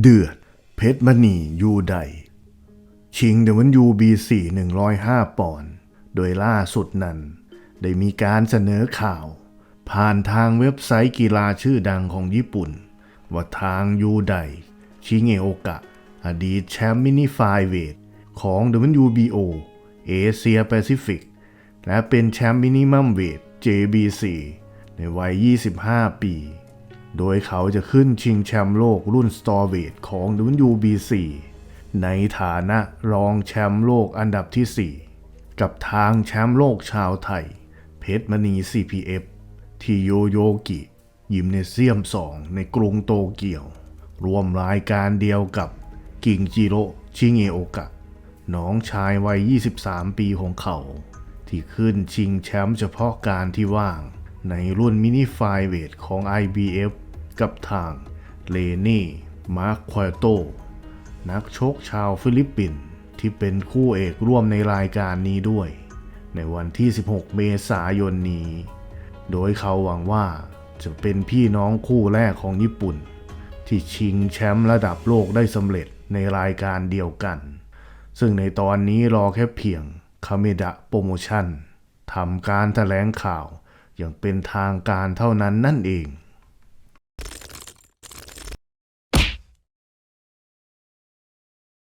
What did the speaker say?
เดือด เพชรมณียูไดชิงเดวันยูบีสี่หนึ่งร้อยห้าปอนด์โดยล่าสุดนั้น ได้มีการเสนอข่าว ผ่านทางเว็บไซต์กีฬาชื่อดังของญี่ปุ่น ว่าทางยูไดชิเงโอกะ อดีตแชมป์มินิไฟเวทของ WBO เอเชียแปซิฟิก และเป็นแชมป์มินิมัมเวท JBC ในวัย 25 ปี โดยเขาจะขึ้นชิงแชมป์โลกรุ่นสตอร์เวทของ WBC ในฐานะรองแชมป์โลกอันดับที่ 4 กับทางแชมป์โลกชาวไทย เพชรมณี CPF ที่โยโยกิยิมเนเซียม 2 ในกรุงโตเกียว รวมรายการเดียวกับกิงจิโร่ชิเงโอกะ น้องชายวัย 23 ปีของเขา ที่ขึ้นชิงแชมป์เฉพาะการที่ว่าง ในรุ่นมินิไฟเวทของ IBF กับทางเลเน่มาร์คควโต นักชกชาวฟิลิปปินส์ที่เป็นคู่เอกร่วมในรายการนี้ด้วย ในวันที่ 16 เมษายนนี้ โดยเขาหวังว่าจะเป็นพี่น้องคู่แรกของญี่ปุ่น ที่ชิงแชมป์ระดับโลกได้สำเร็จในรายการเดียวกัน ซึ่งในตอนนี้รอแค่เพียงคาเมดะโปรโมชั่นทำการแถลงข่าวอย่างเป็นทางการเท่านั้นนั่นเอง